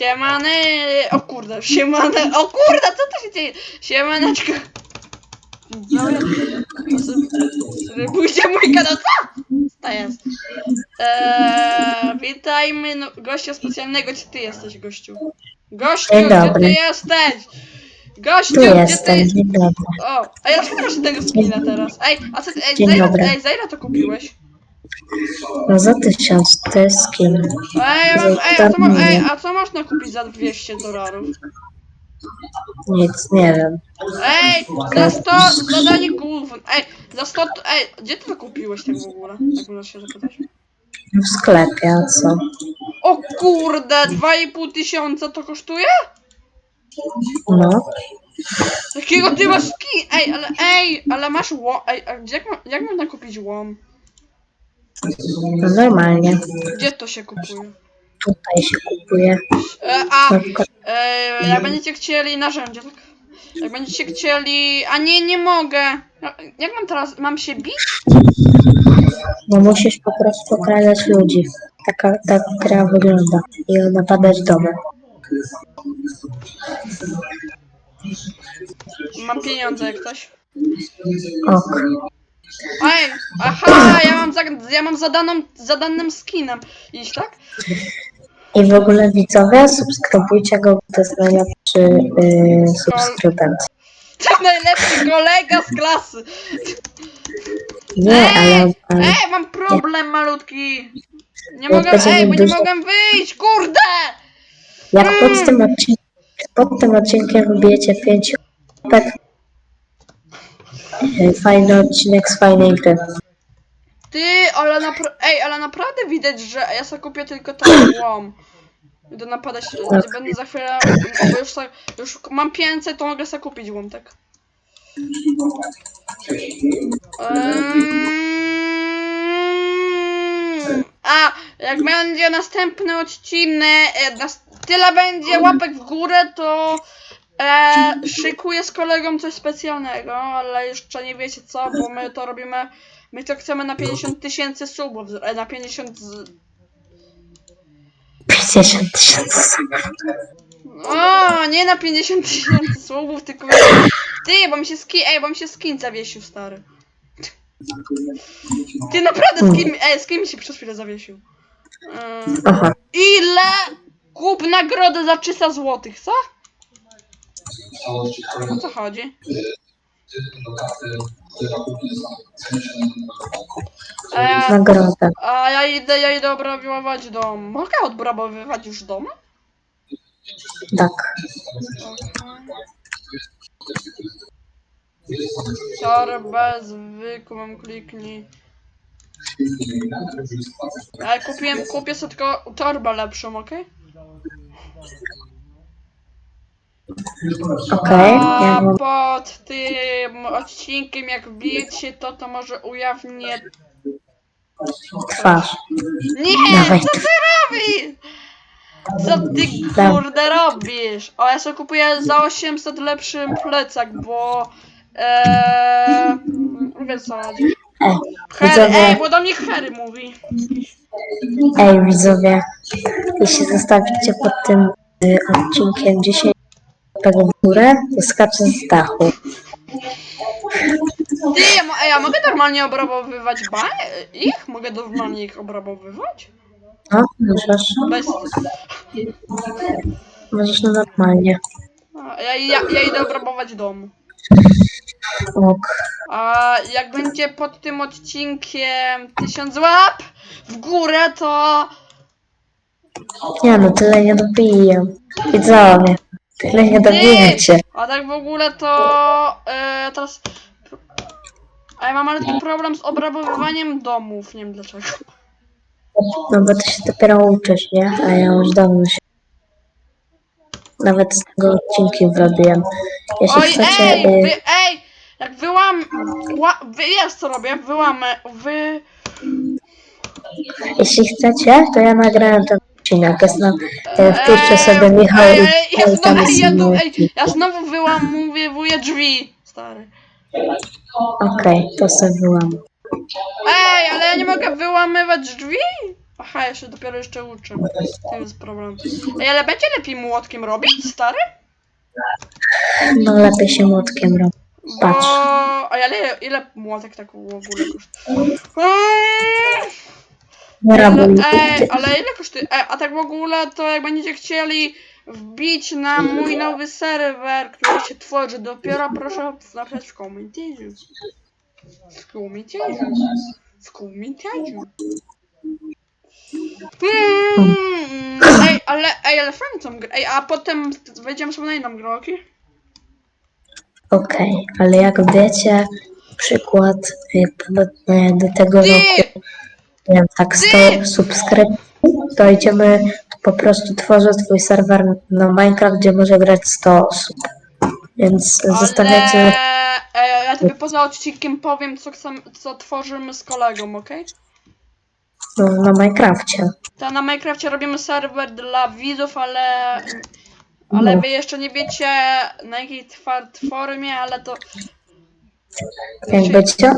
Siemany, o kurde, siemane, o kurde, co to się dzieje? Siemaneczko. Subskrybujcie mój kanał, co? To jest. Eee, witajmy no, gościa specjalnego, gdzie ty jesteś, gościu? Gościu, Dzień gdzie dobry. ty jesteś? Gościu, Tu gdzie ty jestem, dzień dobry. O, a ja szukam tego skina teraz. Ej, a co, ej, Dzień za ile, dobry. ej, za ile to kupiłeś? No za tysiąc, to jest skin. Ej, Za ej, a co, ma, ej, a co można kupić za 200 dolarów? Nic, nie wiem. Ej, za 100, zadanie gówno. Ej, za 100, ej, gdzie ty to kupiłeś tak w ogóle? Tak można się zapytać. W sklepie, a co? O kurde, 2,5 tysiąca to kosztuje? No, Jakiego ty masz skin? Ej, ale ej, ale masz łom, ej, a gdzie, jak, ma, jak można kupić łom? No normalnie. Gdzie to się kupuje? Tutaj się kupuje. E, a, Na przykład e, jak będziecie chcieli narzędzie, tak? Jak będziecie chcieli, a nie, nie mogę. No, Jak mam teraz, mam się bić? No musisz po prostu okradać ludzi. Taka, tak gra wygląda. I napadać domy. Mam pieniądze jak ktoś. Ok. Ej, aha, ja mam za, ja mam zadaną, zadanym skinem. Iść, tak? I w ogóle widzowie, subskrybujcie go, bo to jest najlepszy yy, subskrybent. To najlepszy kolega z klasy. Nie, ale, ale Ej, mam problem malutki. Nie Jak mogę, ej, bo nie dużo- mogę wyjść, kurde! jak pod tym odcinkiem, pod tym odcinkiem wbijecie 5 łapek, fajny odcinek z fajnej gry. Ty, ale napra- ej, ale naprawdę widać, że ja sobie kupię tylko ten łom. Będę napadać, będę za chwilę, bo już, sobie, już mam 500, to mogę sobie kupić łom, tak? Ehm, A, jak będzie następny odcinek, e, nas, tyle będzie łapek w górę, to e, szykuję z kolegą coś specjalnego, ale jeszcze nie wiecie co, bo my to robimy, my to chcemy na 50 tysięcy subów, e, na 50 z, 50 tysięcy. O, nie na 50 tysięcy słowów, tylko ty, bo mi się skin, ej, bo mi się skin zawiesił, stary. Ty naprawdę skin, ej, skin mi się przez chwilę zawiesił. Ym, Aha. ile? Kup nagrodę za 300 złotych, co? O co chodzi? A ja, Nagroda. a ja idę, ja idę obrabować dom. Mogę odbrabowywać już dom? Tak. Torbę zwykłą kliknij. Ale kupiłem, kupię sobie tylko torbę lepszą, okej? Okej. A pod tym odcinkiem jak wbijecie to, to może ujawnię... twarz. Nie! Dawaj. Co ty robisz? Co ty Dawaj. kurde robisz? O, ja sobie kupuję za 800 lepszy plecak, bo... Eee... Wiesz co chodzi. Ej, Harry, ej, widzowie, bo do mnie Harry mówi. ej, widzowie. Jeśli zostawicie pod tym y, odcinkiem 10 łapek w górę, to skaczę z dachu. Ty, ja, mo- ja mogę normalnie obrabowywać ba ich? Mogę normalnie ich obrabowywać? No, możesz, Bez... możesz no normalnie. A, Ja, ja, ja idę obrabować dom. Ok. A jak będzie pod tym odcinkiem 1000 łap w górę, to... Nie no, tyle nie dobiję. Widzowie, tyle nie dobijecie. A tak w ogóle to... E, teraz... A ja mam malutki problem z obrabowywaniem domów, nie wiem dlaczego. No bo ty się dopiero uczysz, nie? A ja już dawno się... Nawet z tego odcinki zrobiłem. Jeśli Oj, chcecie... ej, y, wy, ej! Jak wyłam... Ła, wy, jest co robię, wyłamę, wy... Jeśli chcecie, to ja nagrałem ten odcinek. Jest na, e, wpiszcie sobie Michał Ej, i ej, ja tam znowu, jest ja, tu, ej, ja znowu wyłamuję drzwi, stary. Okej, to sobie byłam. Ej, ale ja nie mogę wyłamywać drzwi? Aha, jeszcze dopiero jeszcze uczę. To jest problem. Ej, ale będzie lepiej młotkiem robić, stary? No lepiej się młotkiem robi. Bo... Patrz. A ile, ile młotek tak w ogóle kosztuje? Eee, Rabuj. Ej, ale ile kosztuje? Ej, a tak w ogóle to jak będziecie chcieli wbić na mój nowy serwer, który się tworzy dopiero, proszę napisać w komentarzu. W komentarzu. W komentarzu. Hmm, ej, ale, ej, ale fajnie tą grę. Ej, a potem wejdziemy sobie na inną grę, okej? Okej, ale jak wiecie, przykład y, do, y, do tego Ty! roku, nie wiem, tak 100 Ty! subskrypcji, to idziemy, po prostu tworzę twój serwer na Minecraft, gdzie może grać 100 osób. Więc zostawiajcie, Ale e, ja tobie poza odcinkiem powiem, co, chcę, co tworzymy z kolegą, okej? no, na Minecrafcie. To na Minecrafcie robimy serwer dla widzów, ale. Ale No. wy jeszcze nie wiecie na jakiej twa- formie, ale to. Jak będzie,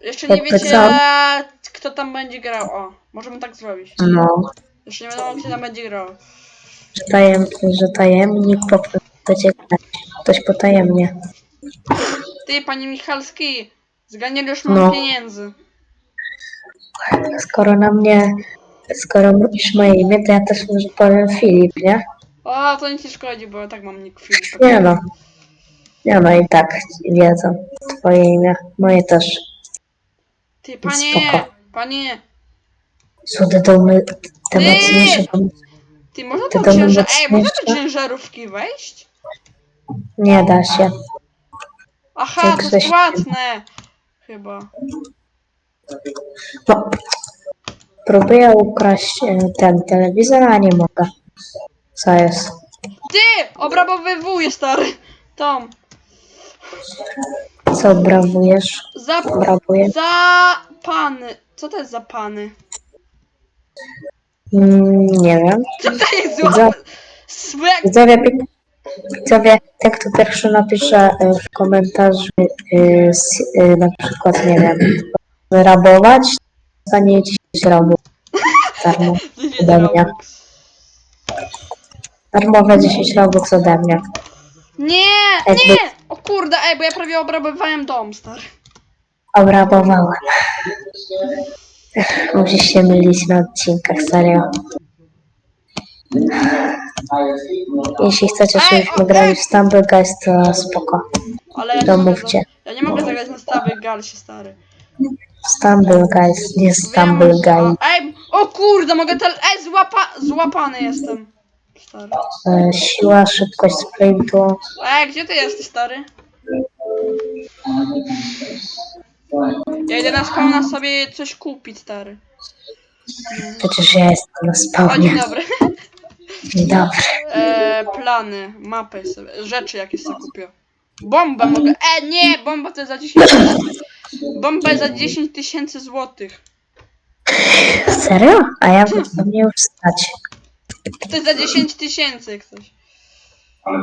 Jeszcze nie jakby wiecie, co? Kto tam będzie grał. O, możemy tak zrobić. no, Jeszcze nie wiadomo, kto tam będzie grał. że, tajem, że tajemnik po prostu będzie grać. Ktoś potajemnie. Ty, panie Michalski, zganiali już mam No. pieniędzy. Skoro na mnie, skoro mówisz moje imię, to ja też może powiem Filip, nie? O, to nic nie szkodzi, bo ja tak mam nick Filip. Nie no. Nie no i tak wiedzą twoje imię. Moje też. Ty, panie, Spoko. Panie, Cudy domy, te Ty! mocniejsze ty, można Ty do do mnie ciężar... Ej, można do mocniejsze? ciężarówki wejść? Nie da się. Aha, to jest ktoś- płatne. Chyba. No. Próbuję ukraść e, ten telewizor, a nie mogę. Co jest? Ty! Obrabowywuję, stary. Tom. Co brawujesz? Za... Brabuję? Za... Pany. Co to jest za pany? Mm, nie wiem. Co to jest Za- za... Swag... Widzowie, pi- widzowie, ten kto pierwszy napisze e, w komentarzu e, s- e, na przykład, nie wiem, rabować, dostanie 10 robów. Darmo. Ode mnie. Darmowe 10 robów ode mnie. Nie! Nie! O kurde, ej, bo ja prawie obrabowywałem dom, stary. Obrabowałem. Musisz się mylić na odcinkach, serio. Jeśli chcecie, żebyśmy grali w Stumble Guys, to spoko. Ale ja nie, To mogę, mówcie. za... ja nie mogę zagrać na stawy galsie, stary. Stumble Guys, nie Stumble a- Ej, o kurde, mogę tel... Ej, złapa... złapany jestem. Stary. E, Siła, szybkość sprintu. Ej, gdzie ty jesteś, stary? Ja idę na spawna sobie coś kupić, stary. Przecież ja jestem na O, dzień spawnie. dobry. Dobry. E, plany, mapy sobie, rzeczy jakieś sobie kupię. Bombę mogę. E, nie, bomba to jest za 10 Bomba jest za 10 tysięcy złotych. Serio? A ja bym mnie już stać. To jest za 10 tysięcy, jak coś.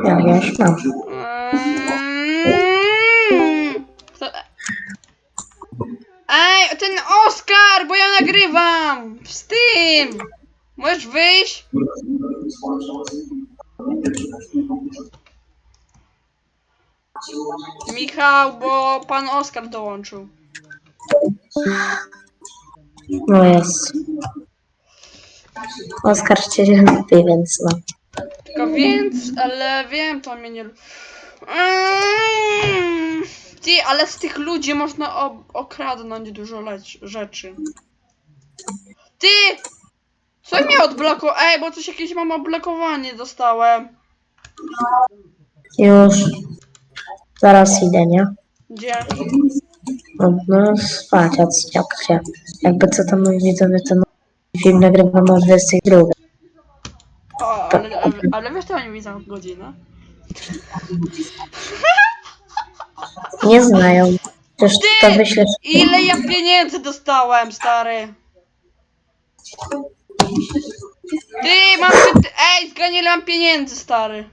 Ja już mam. Mm. To- Ej, ten Oskar, bo ja nagrywam! Z tym! Możesz wyjść? Michał, bo pan Oskar dołączył. No jest. Oskar cię lubi, więc no. Tylko więc, ale wiem, to mnie nie... lu- Mm. Ale z tych ludzi można ob- okradnąć dużo leć- rzeczy. Ty! Co mnie odblokowało? Ej, bo coś jakieś mam odblokowanie dostałem. Już. Zaraz idę, nie? Gdzie? No, no spać, odciąg się. Jakby co tam moi widzowie, to no, film nagrywam o 22. O, ale, ale, ale wiesz, to nie widzę godzinę. Nie znają. Przecież Ty! to wyślesz Ile ja pieniędzy dostałem, stary? Ty, mam... py- Ej, zgadnij, ile mam pieniędzy, stary.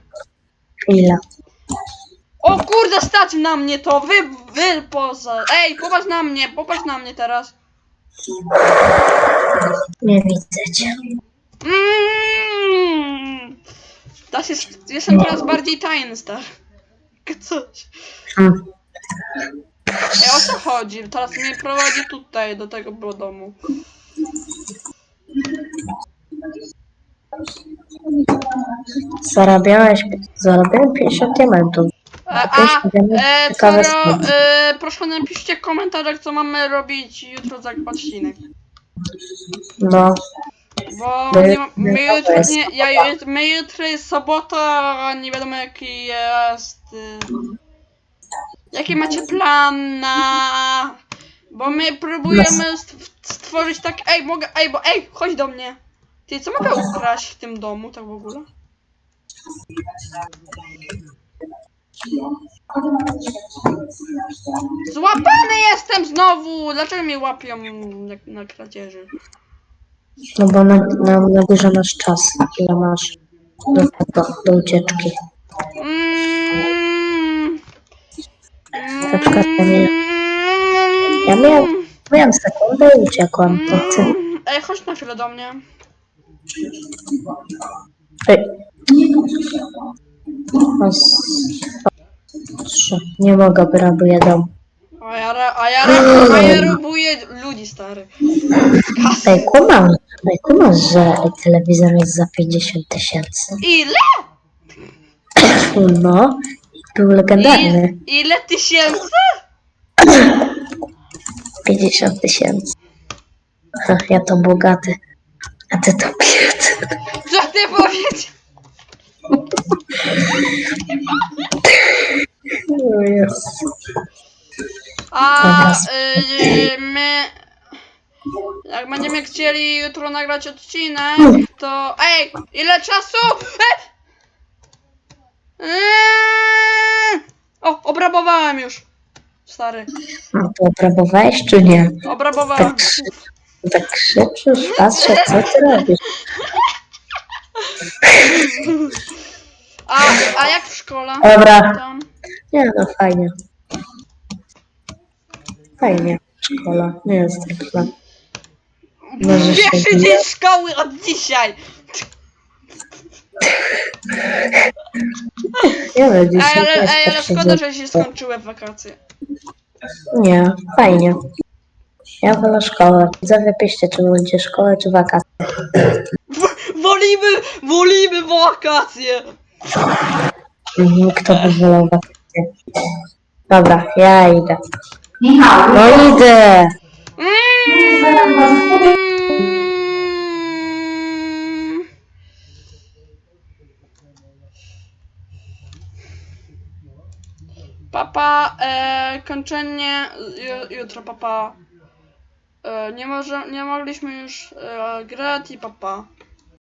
chwilę. O kurde, stać na mnie to! Wy, wy poza. Ej, popatrz na mnie, popatrz na mnie teraz. Nie widzę cię. Mm. Teraz jest, jestem teraz bardziej tajny, stary. Coś. Hmm. Ej, o co chodzi? Teraz mnie prowadzi tutaj, do tego domu. Zarabiałeś, zarabiałem 50 diamentów. E, a, Pięć diamentów, e, ciekawe e, proszę napiszcie w komentarzach, co mamy robić jutro za odcinek. No, Bo My- nie, ma- my, my jutro, jest nie, ja, jut- my jutro jest sobota, a nie wiadomo jaki jest... y, Jaki macie plan na... Bo my próbujemy stw- stworzyć tak... Ej, mogę... Ej, bo ej, chodź do mnie. Ty, co mogę ukraść w tym domu, tak w ogóle? Złapany jestem znowu! Dlaczego mnie łapią jak na kradzieży? no bo na, na, na górze masz czas. Ile masz do tego, do ucieczki. Mm. Na przykład ja miałem- ja miałem- Miałem sekundę i uciekłam. Ty. Mm. Ej, chodź na chwilę do mnie. Ej. Raz, dwa, trzy. Nie mogę, bo rabuję dom. A ja, ra- a ja, ra- a ja robuję ludzi, stary. Kasy. Ej, kumam, ej, kumasz, że telewizor jest za 50 tysięcy. Ile? No, był legendarny. I, ile tysięcy? 50 tysięcy. Ha, Ja to bogaty, a ty to biedny. Co ty powiedział? O Jezu. A Dobra. y, my... Jak będziemy chcieli jutro nagrać odcinek, to... Ej, ile czasu? Ej! Eee! O, obrabowałem już. Stary, No to obrabowałeś czy nie? obrabowałem. Tak, krzy- tak krzyczysz, patrzę, co ty robisz? A, a jak w szkole? Dobra. Tam? Nie no, fajnie. Fajnie. Szkoła, nie jest tak źle. Może się Pierwszy nie- dzień szkoły od dzisiaj. Nie no, Ej, dzisiaj ale, też ej, ale tak się szkoda, że się skończyły wakacje. Nie, fajnie. Ja wolę szkołę. Widzowie piszcie, czy wolicie szkołę, czy wakacje. Wolimy, wolimy wakacje. Mhm, Kto by wolał wakacje? Dobra, ja idę. No idę! Mm. Papa, e, kończenie ju, jutro, papa. E, nie, może, nie mogliśmy już e, grać i papa.